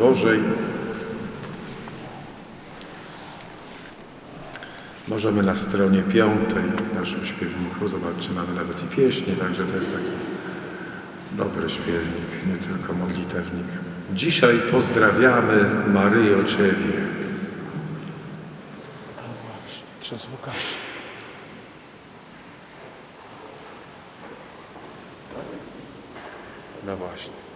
Bożej. Możemy na stronie piątej w naszym śpiewniku, zobaczcie, mamy nawet i pieśni, także to jest taki dobry śpiewnik, nie tylko modlitewnik. Dzisiaj pozdrawiamy Maryjo Ciebie. Ksiądz Łukasz. No właśnie.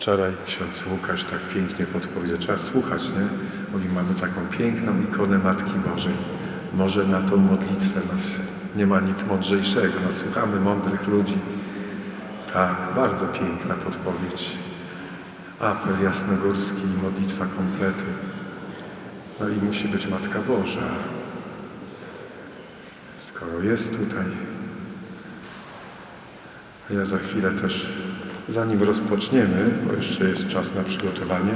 Wczoraj ksiądz Łukasz tak pięknie podpowiedział, trzeba słuchać, nie? Mówi, mamy taką piękną ikonę Matki Bożej. Może na tą modlitwę nas nie ma nic mądrzejszego. No, słuchamy mądrych ludzi. Tak, bardzo piękna podpowiedź. Apel jasnogórski i modlitwa komplety. No i musi być Matka Boża. Skoro jest tutaj, ja za chwilę też, zanim rozpoczniemy, bo jeszcze jest czas na przygotowanie,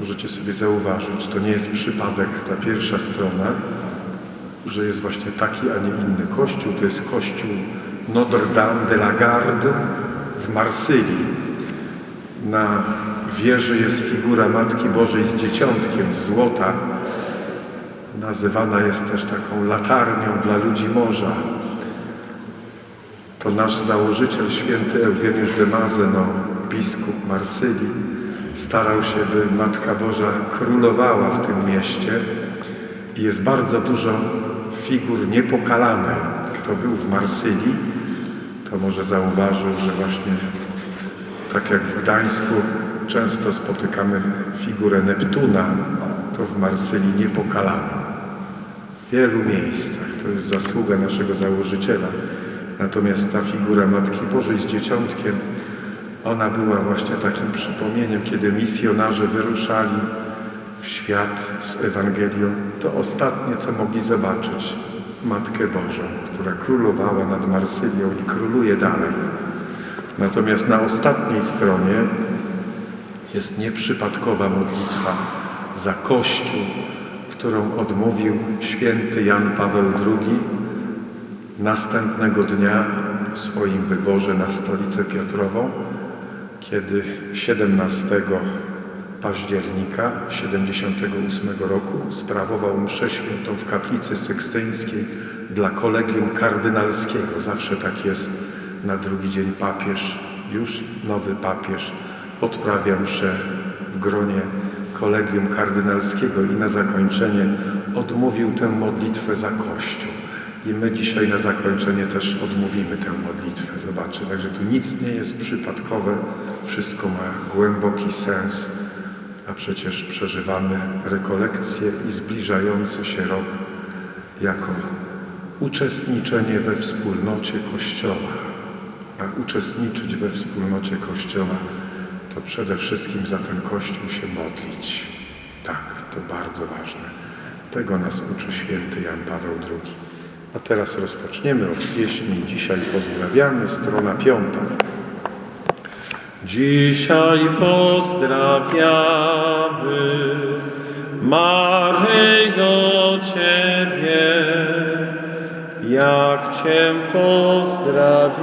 możecie sobie zauważyć, to nie jest przypadek ta pierwsza strona, że jest właśnie taki, a nie inny kościół. To jest kościół Notre Dame de la Garde w Marsylii. Na wieży jest figura Matki Bożej z dzieciątkiem złota. Nazywana jest też taką latarnią dla ludzi morza. To nasz założyciel, święty Eugeniusz de Mazeno, biskup Marsylii, starał się, by Matka Boża królowała w tym mieście i jest bardzo dużo figur niepokalanej. Kto był w Marsylii, to może zauważył, że właśnie tak jak w Gdańsku często spotykamy figurę Neptuna, to w Marsylii niepokalana. W wielu miejscach. To jest zasługa naszego założyciela. Natomiast ta figura Matki Bożej z dzieciątkiem, ona była właśnie takim przypomnieniem, kiedy misjonarze wyruszali w świat z Ewangelią, to ostatnie, co mogli zobaczyć, Matkę Bożą, która królowała nad Marsylią i króluje dalej. Natomiast na ostatniej stronie jest nieprzypadkowa modlitwa za Kościół, którą odmówił święty Jan Paweł II następnego dnia po swoim wyborze na stolicę Piotrową, kiedy 17 października 78 roku sprawował mszę świętą w kaplicy sykstyńskiej dla kolegium kardynalskiego. Zawsze tak jest na drugi dzień papież, już nowy papież odprawia mszę w gronie kolegium kardynalskiego i na zakończenie odmówił tę modlitwę za Kościół. I my dzisiaj na zakończenie też odmówimy tę modlitwę. Zobaczcie, także tu nic nie jest przypadkowe, wszystko ma głęboki sens, a przecież przeżywamy rekolekcję i zbliżający się rok jako uczestniczenie we wspólnocie Kościoła. A uczestniczyć we wspólnocie Kościoła to przede wszystkim za ten Kościół się modlić. Tak, to bardzo ważne. Tego nas uczy święty Jan Paweł II. A teraz rozpoczniemy od pieśni Dzisiaj pozdrawiamy, strona piąta. Dzisiaj pozdrawiamy Maryjo Ciebie, jak Cię pozdrawiają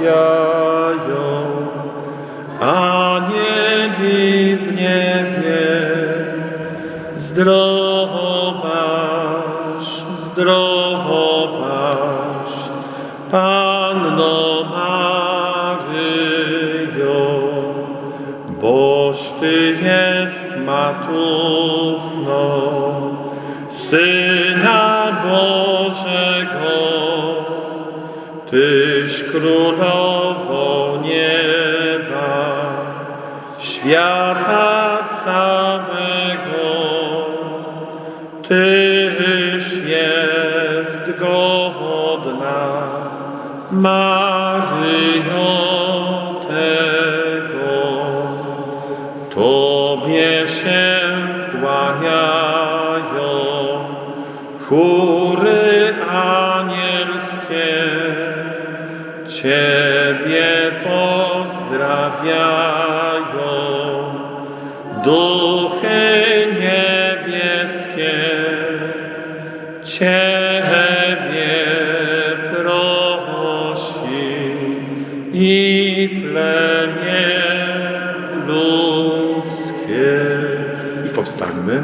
anieli w niebie. Zdrowaś, Króla pozdrawiają duchy niebieskie, Ciebie prosi i plemię ludzkie. I powstańmy.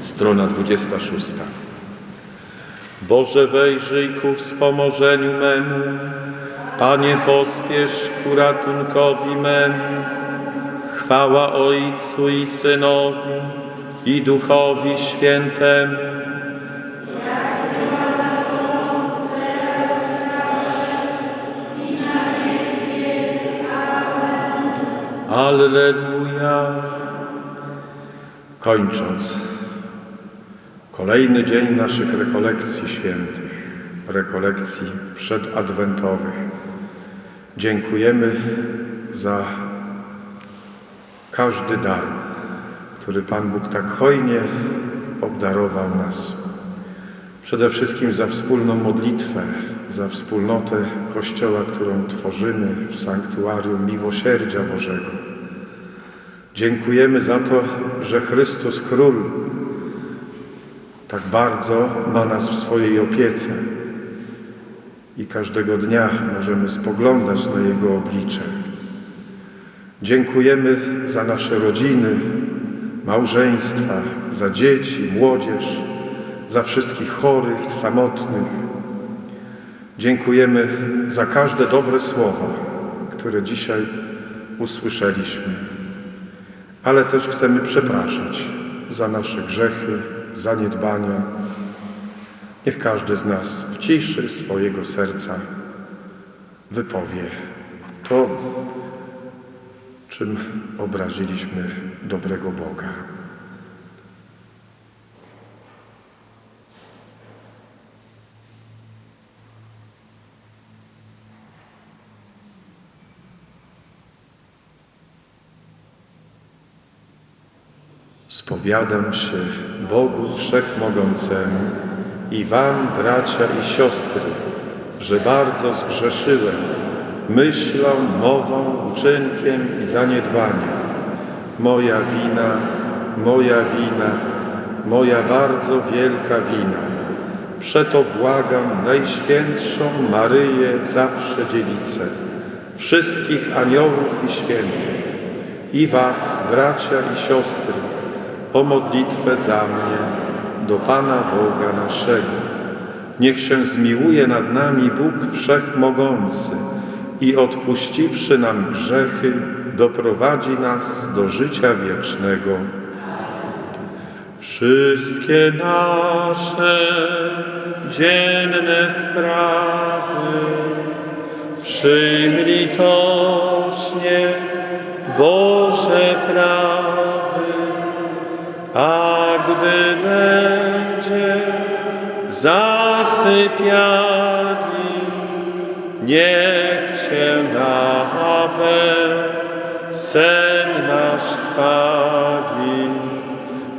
Strona 26. Boże wejrzyj ku wspomożeniu memu, Panie pospiesz ku ratunkowi memu. Chwała Ojcu i Synowi i Duchowi Świętemu. Alleluja. Kończąc kolejny dzień naszych rekolekcji świętych, rekolekcji przedadwentowych, dziękujemy za każdy dar, który Pan Bóg tak hojnie obdarował nas. Przede wszystkim za wspólną modlitwę, za wspólnotę Kościoła, którą tworzymy w sanktuarium Miłosierdzia Bożego. Dziękujemy za to, że Chrystus Król tak bardzo ma nas w swojej opiece i każdego dnia możemy spoglądać na Jego oblicze. Dziękujemy za nasze rodziny, małżeństwa, za dzieci, młodzież, za wszystkich chorych, samotnych. Dziękujemy za każde dobre słowa, które dzisiaj usłyszeliśmy, ale też chcemy przepraszać za nasze grzechy, zaniedbania. Niech każdy z nas w ciszy swojego serca wypowie to, czym obraziliśmy dobrego Boga. Spowiadam się Bogu Wszechmogącemu i Wam, bracia i siostry, że bardzo zgrzeszyłem myślą, mową, uczynkiem i zaniedbaniem. Moja wina, moja wina, moja bardzo wielka wina. Przeto błagam Najświętszą Maryję, zawsze dziewicę, wszystkich aniołów i świętych i Was, bracia i siostry, o modlitwę za mnie do Pana Boga naszego. Niech się zmiłuje nad nami Bóg Wszechmogący i odpuściwszy nam grzechy, doprowadzi nas do życia wiecznego. Wszystkie nasze dzienne sprawy przyjm litośnie Boże prawy, a gdy będzie zasypiali, niech Cię nawet sen nasz chwali.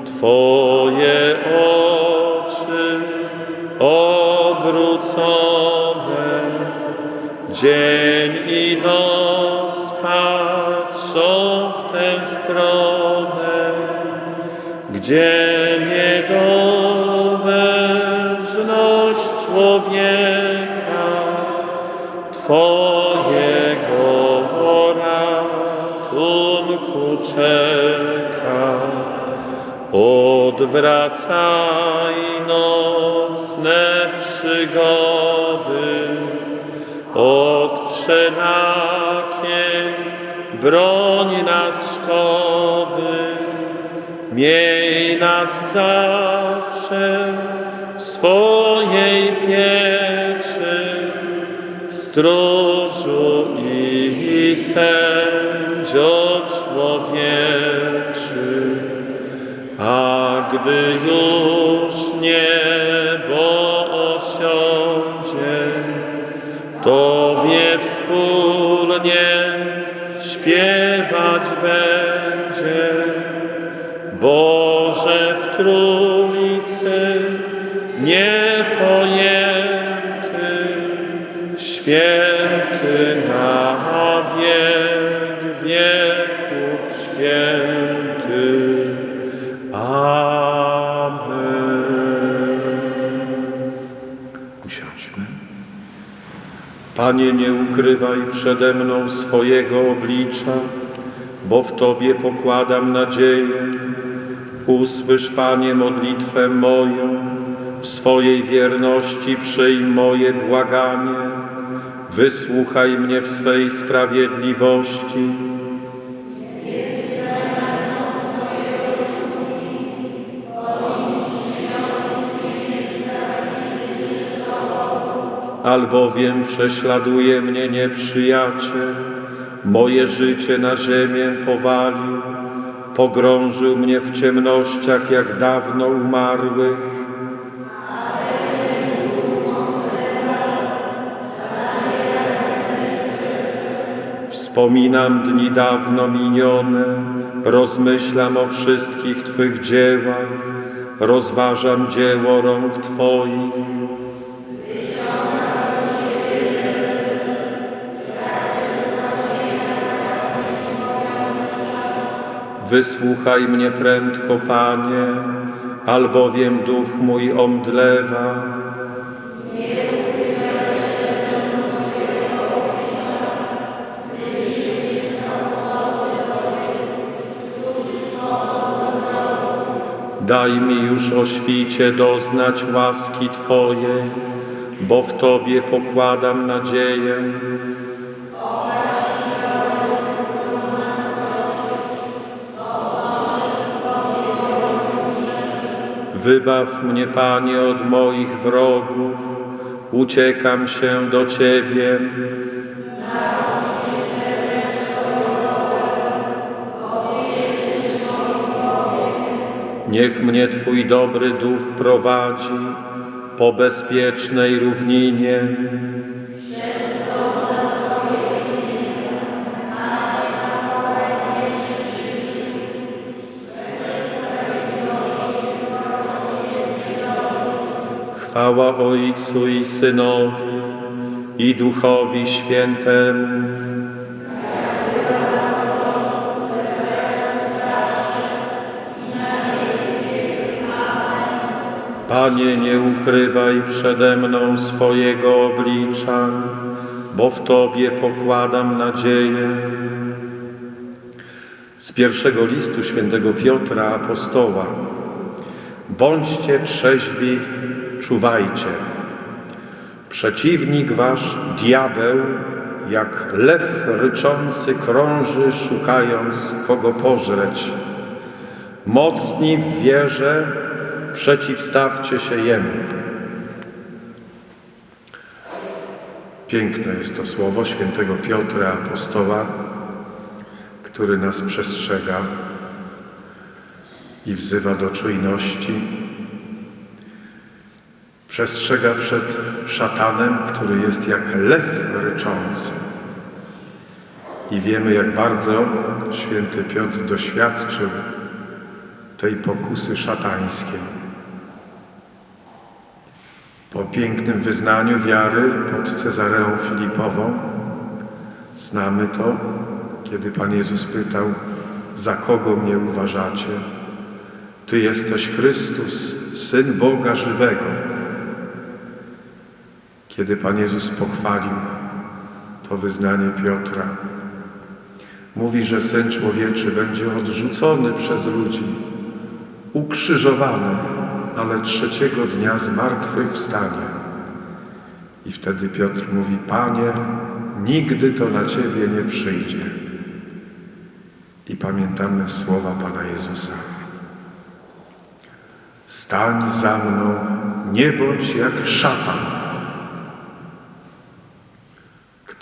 Twoje oczy obrócone, dzień i noc patrzą w tę stronę, gdzie niedołężność człowieka Twojego ratunku czeka. Odwracaj nocne przygody od wszelakiej broń nas szkody. Miej nas zawsze w swojej pieczy, stróżu i sędzio człowieczy. A gdy już niebo osiądzie, Tobie wspólnie śpiewać będzie. Trójcy niepojęty, święty na wiek wieków święty. Amen. Usiądźmy. Panie, nie ukrywaj przede mną swojego oblicza, bo w Tobie pokładam nadzieję. Usłysz, Panie, modlitwę moją, w swojej wierności przyjm moje błaganie. Wysłuchaj mnie w swej sprawiedliwości. albowiem prześladuje mnie nieprzyjaciel, moje życie na ziemię powalił, pogrążył mnie w ciemnościach jak dawno umarłych. Wspominam dni dawno minione, rozmyślam o wszystkich Twych dziełach, rozważam dzieło rąk Twoich. Wysłuchaj mnie prędko, Panie, albowiem duch mój omdlewa. Daj mi już o świcie doznać łaski Twojej, bo w Tobie pokładam nadzieję. Wybaw mnie, Panie, od moich wrogów, uciekam się do Ciebie. Niech mnie Twój dobry duch prowadzi po bezpiecznej równinie. Chwała Ojcu i Synowi i Duchowi Świętemu. Panie, nie ukrywaj przede mną swojego oblicza, bo w Tobie pokładam nadzieję. Z pierwszego listu świętego Piotra apostoła. Bądźcie trzeźwi, czuwajcie. Przeciwnik wasz, diabeł, jak lew ryczący krąży, szukając kogo pożreć. Mocni w wierze, przeciwstawcie się jemu. Piękne jest to słowo świętego Piotra, apostoła, który nas przestrzega i wzywa do czujności. Przestrzega przed szatanem, który jest jak lew ryczący. I wiemy, jak bardzo święty Piotr doświadczył tej pokusy szatańskiej. Po pięknym wyznaniu wiary pod Cezareą Filipową znamy to, kiedy Pan Jezus pytał, za kogo mnie uważacie? Ty jesteś Chrystus, Syn Boga żywego. Kiedy Pan Jezus pochwalił to wyznanie Piotra, mówi, że Syn Człowieczy będzie odrzucony przez ludzi, ukrzyżowany, ale trzeciego dnia z martwych wstanie. I wtedy Piotr mówi, Panie, nigdy to na Ciebie nie przyjdzie. I pamiętamy słowa Pana Jezusa. Stań za mną, nie bądź jak szatan,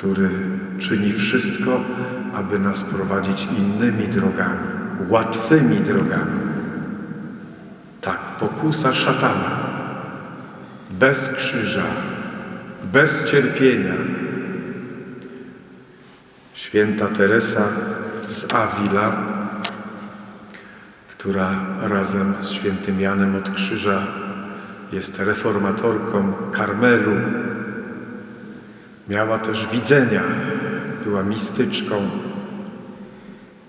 który czyni wszystko, aby nas prowadzić innymi drogami, łatwymi drogami. Tak, pokusa szatana, bez krzyża, bez cierpienia. Święta Teresa z Avila, która razem z świętym Janem od Krzyża jest reformatorką Karmelu, miała też widzenia, była mistyczką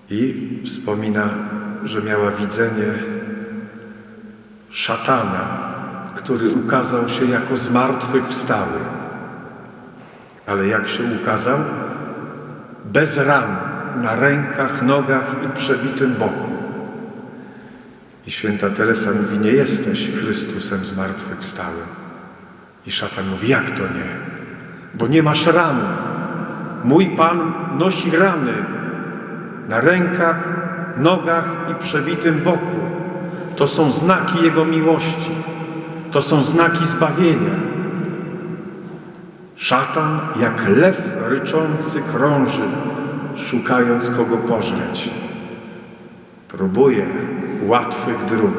i wspomina, że miała widzenie szatana, który ukazał się jako zmartwychwstały. Ale jak się ukazał? Bez ran, na rękach, nogach i przebitym boku. I święta Teresa mówi, nie jesteś Chrystusem zmartwychwstałym. I szatan mówi, jak to nie? Bo nie masz rany. Mój Pan nosi rany na rękach, nogach i przebitym boku. To są znaki Jego miłości. To są znaki zbawienia. Szatan jak lew ryczący krąży, szukając kogo pożreć. Próbuje łatwych dróg.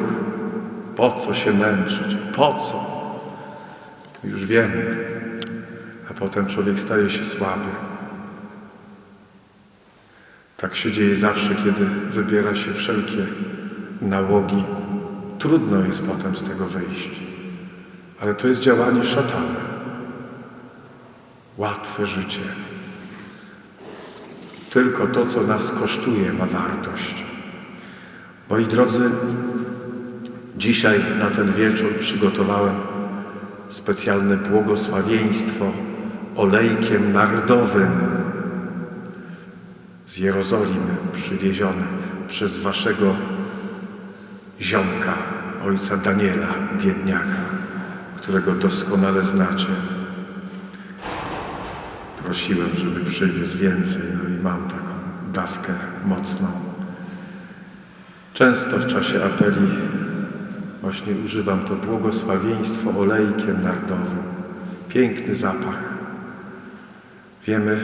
Po co się męczyć? Po co? Już wiemy. Potem człowiek staje się słaby. Tak się dzieje zawsze, kiedy wybiera się wszelkie nałogi. Trudno jest potem z tego wyjść. Ale to jest działanie szatana. Łatwe życie. Tylko to, co nas kosztuje, ma wartość. Moi drodzy, dzisiaj na ten wieczór przygotowałem specjalne błogosławieństwo olejkiem nardowym z Jerozolimy przywiezione przez waszego ziomka, ojca Daniela, biedniaka, którego doskonale znacie. Prosiłem, żeby przywiózł więcej, no i mam taką dawkę mocną. Często w czasie apeli właśnie używam to błogosławieństwo olejkiem nardowym. Piękny zapach. Wiemy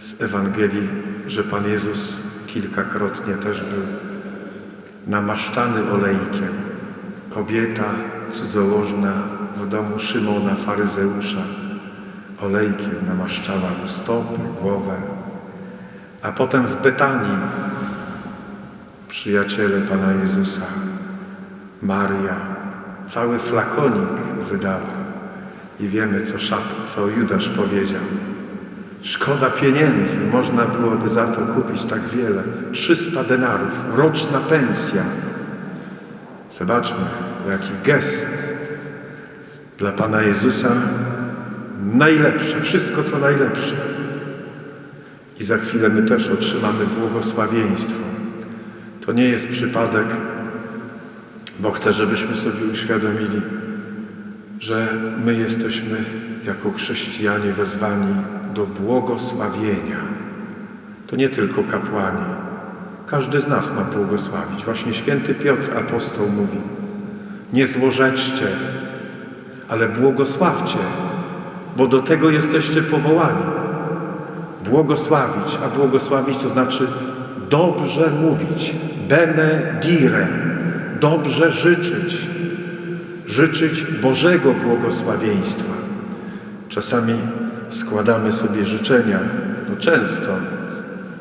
z Ewangelii, że Pan Jezus kilkakrotnie też był namaszczany olejkiem. Kobieta cudzołożna w domu Szymona, faryzeusza, olejkiem namaszczała mu stopy, głowę. A potem w Betanii przyjaciele Pana Jezusa, Maria, cały flakonik wydała. I wiemy, co, szat, co Judasz powiedział. Szkoda pieniędzy, można byłoby za to kupić tak wiele. 300 denarów, roczna pensja. Zobaczmy, jaki gest dla Pana Jezusa najlepsze, wszystko co najlepsze. I za chwilę my też otrzymamy błogosławieństwo. To nie jest przypadek, bo chcę, żebyśmy sobie uświadomili, że my jesteśmy jako chrześcijanie wezwani do błogosławienia. To nie tylko kapłani. Każdy z nas ma błogosławić. Właśnie święty Piotr apostoł mówi: Nie złorzeczcie, ale błogosławcie, bo do tego jesteście powołani. Błogosławić, a błogosławić to znaczy dobrze mówić, benedire, dobrze życzyć, życzyć Bożego błogosławieństwa. Czasami składamy sobie życzenia, no często.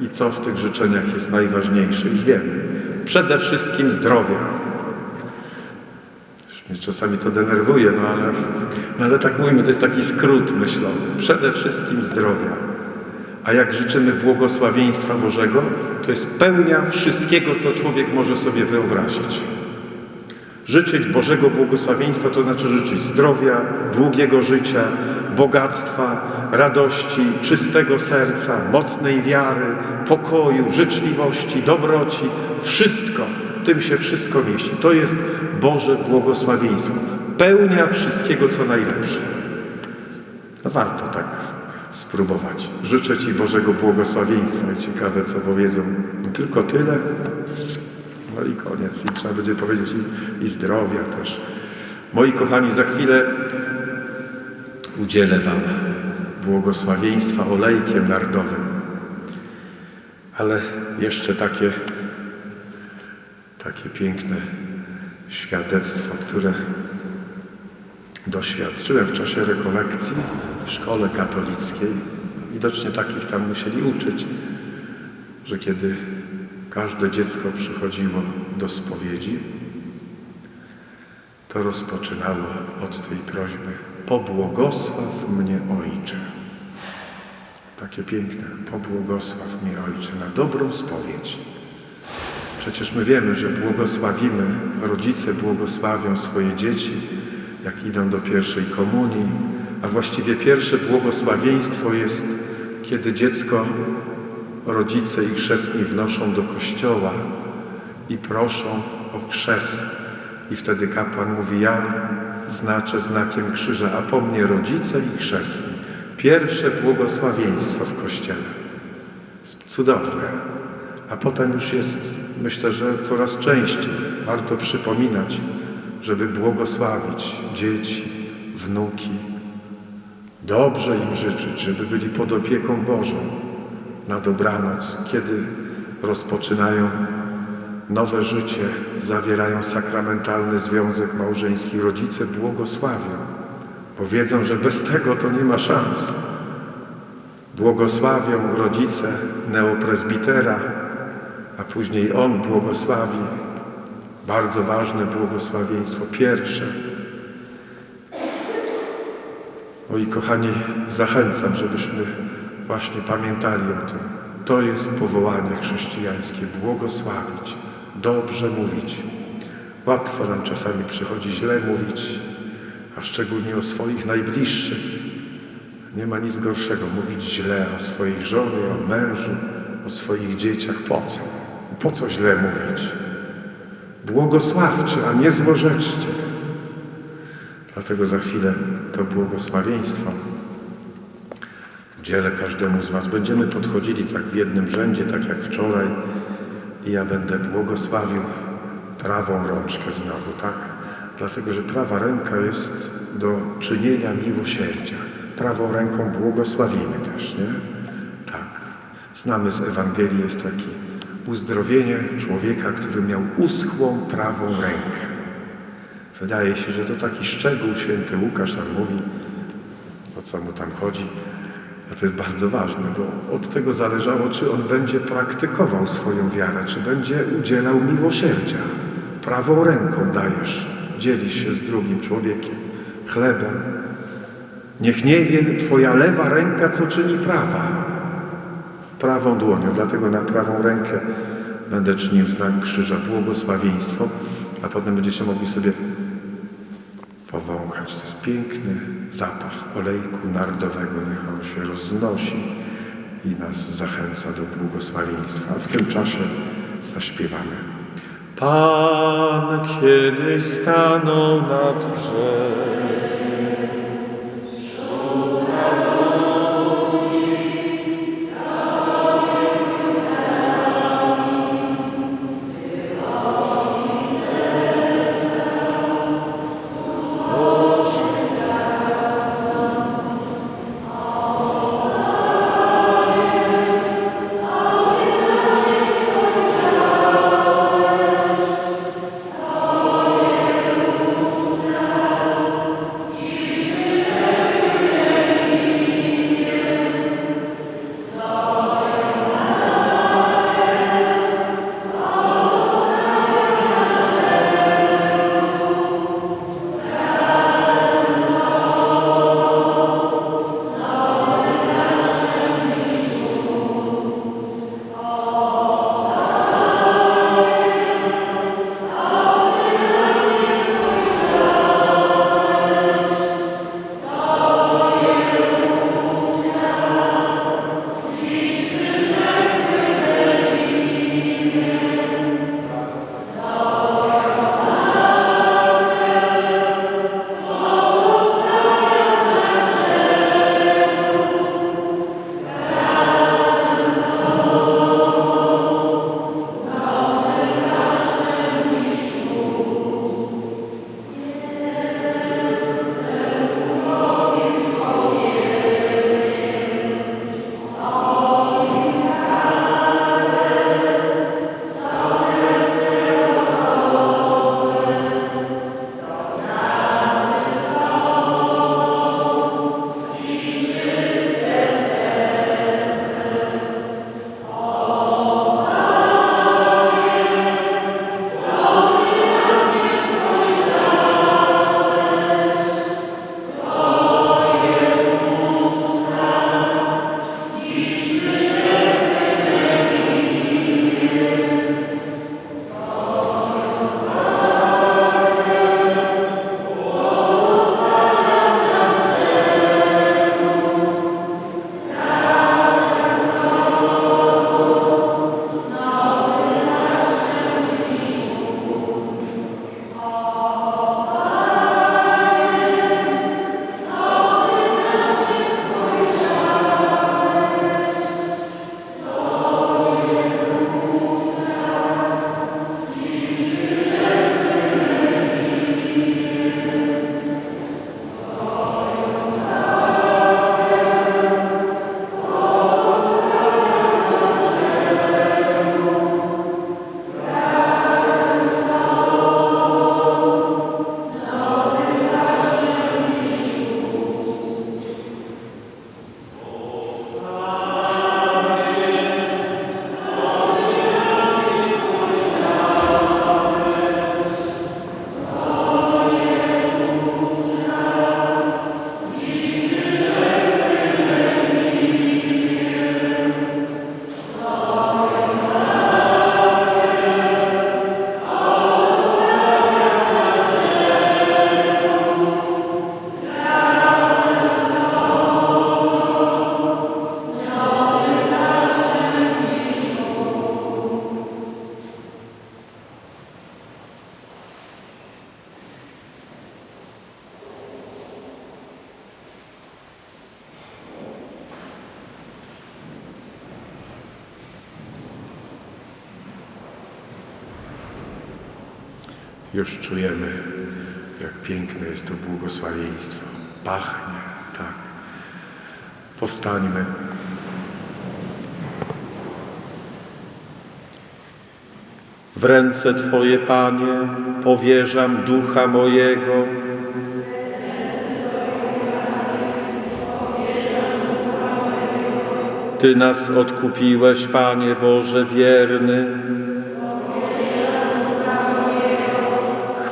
I co w tych życzeniach jest najważniejsze? Już wiemy. Przede wszystkim zdrowia. Mnie czasami to denerwuje, no ale, no ale tak mówimy, to jest taki skrót myślowy. Przede wszystkim zdrowia. A jak życzymy błogosławieństwa Bożego, to jest pełnia wszystkiego, co człowiek może sobie wyobrazić. Życzyć Bożego błogosławieństwa to znaczy życzyć zdrowia, długiego życia, bogactwa, radości, czystego serca, mocnej wiary, pokoju, życzliwości, dobroci. Wszystko, w tym się wszystko mieści. To jest Boże błogosławieństwo. Pełnia wszystkiego, co najlepsze. No warto tak spróbować. Życzę Ci Bożego błogosławieństwa ciekawe, co powiedzą. Tylko tyle. No i koniec. I trzeba będzie powiedzieć i, i zdrowia też. Moi kochani, za chwilę udzielę Wam błogosławieństwa olejkiem nardowym. Ale jeszcze takie, takie piękne świadectwo, które doświadczyłem w czasie rekolekcji w szkole katolickiej. Widocznie takich tam musieli uczyć, że kiedy każde dziecko przychodziło do spowiedzi, to rozpoczynało od tej prośby pobłogosław mnie Ojcze. Takie piękne, pobłogosław mnie Ojcze na dobrą spowiedź. Przecież my wiemy, że błogosławimy, rodzice błogosławią swoje dzieci, jak idą do pierwszej komunii, a właściwie pierwsze błogosławieństwo jest, kiedy dziecko rodzice i chrzestni wnoszą do kościoła i proszą o chrzest. I wtedy kapłan mówi, ja znaczę znakiem krzyża, a po mnie rodzice i chrzestni. Pierwsze błogosławieństwo w kościele. Cudowne. A potem już jest, myślę, że coraz częściej warto przypominać, żeby błogosławić dzieci, wnuki, dobrze im życzyć, żeby byli pod opieką Bożą na dobranoc, kiedy rozpoczynają nowe życie, zawierają sakramentalny związek małżeński. Rodzice błogosławią, bo wiedzą, że bez tego to nie ma szans. Błogosławią rodzice neopresbitera, a później on błogosławi. Bardzo ważne błogosławieństwo pierwsze. Oj, kochani, zachęcam, żebyśmy właśnie pamiętali o tym. To jest powołanie chrześcijańskie błogosławić, dobrze mówić. Łatwo nam czasami przychodzi źle mówić, a szczególnie o swoich najbliższych. Nie ma nic gorszego mówić źle o swoich żonie, o mężu, o swoich dzieciach. Po co? Po co źle mówić? Błogosławcie, a nie złorzeczcie. Dlatego za chwilę to błogosławieństwo udzielę każdemu z Was. Będziemy podchodzili tak w jednym rzędzie, tak jak wczoraj i ja będę błogosławił prawą rączkę znowu, tak? Dlatego, że prawa ręka jest do czynienia miłosierdzia. Prawą ręką błogosławimy też, nie? Tak. Znamy z Ewangelii jest taki uzdrowienie człowieka, który miał uschłą prawą rękę. Wydaje się, że to taki szczegół, święty Łukasz tam mówi, o co mu tam chodzi, a to jest bardzo ważne, bo od tego zależało, czy on będzie praktykował swoją wiarę, czy będzie udzielał miłosierdzia. Prawą ręką dajesz, dzielisz się z drugim człowiekiem, chlebem. Niech nie wie Twoja lewa ręka, co czyni prawa. Prawą dłonią, dlatego na prawą rękę będę czynił znak krzyża, błogosławieństwo, a potem będziecie mogli sobie powąchać. To jest piękny zapach olejku nardowego. Niech on się roznosi i nas zachęca do błogosławieństwa. A w tym czasie zaśpiewamy. Pan kiedyś stanął nad brzegiem. Już czujemy, jak piękne jest to błogosławieństwo. Pachnie, tak. Powstańmy. W ręce Twoje, Panie, powierzam ducha mojego. Ty nas odkupiłeś, Panie Boże wierny.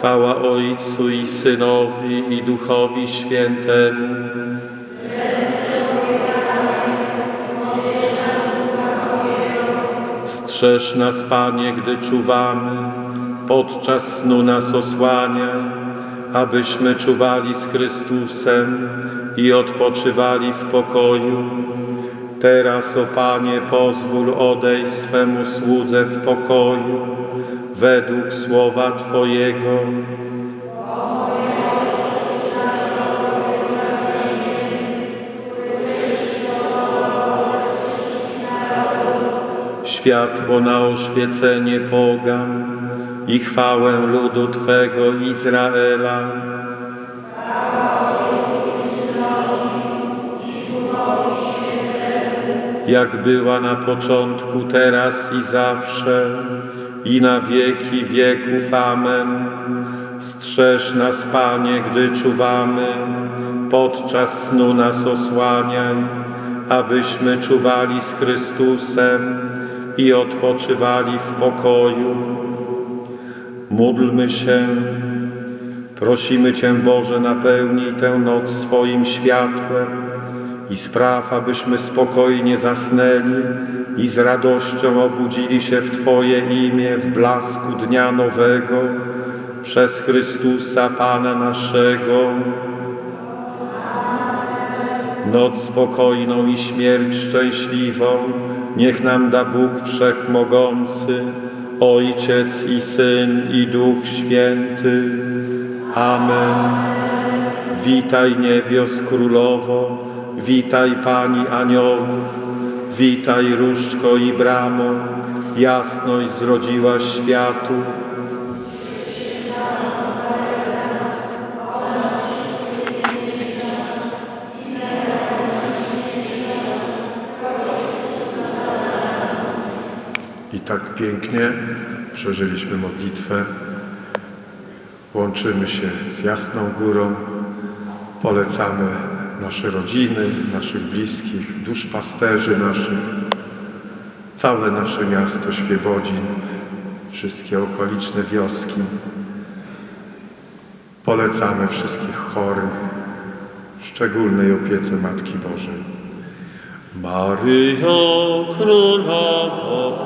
Chwała Ojcu i Synowi i Duchowi Świętemu. Strzeż nas, Panie, gdy czuwamy, podczas snu nas osłaniaj, abyśmy czuwali z Chrystusem i odpoczywali w pokoju. Teraz, o Panie, pozwól odejść swemu słudze w pokoju, według słowa Twojego. światło na oświecenie pogan i chwałę ludu Twego Izraela. Jak była na początku, teraz i zawsze, i na wieki wieków. Amen. Strzeż nas, Panie, gdy czuwamy, podczas snu nas osłaniaj, abyśmy czuwali z Chrystusem i odpoczywali w pokoju. Módlmy się, prosimy Cię, Boże, napełnij tę noc swoim światłem i spraw, abyśmy spokojnie zasnęli i z radością obudzili się w Twoje imię w blasku dnia nowego przez Chrystusa Pana naszego. Noc spokojną i śmierć szczęśliwą niech nam da Bóg Wszechmogący, Ojciec i Syn i Duch Święty. Amen. Witaj niebios królowo, witaj Pani aniołów, witaj różdżko i bramo, jasność zrodziłaś światu. I tak pięknie przeżyliśmy modlitwę. Łączymy się z Jasną Górą. Polecamy nasze rodziny, naszych bliskich, duszpasterzy naszych, całe nasze miasto Świebodzin, wszystkie okoliczne wioski. Polecamy wszystkich chorych, szczególnej opiece Matki Bożej. Maryjo Królowo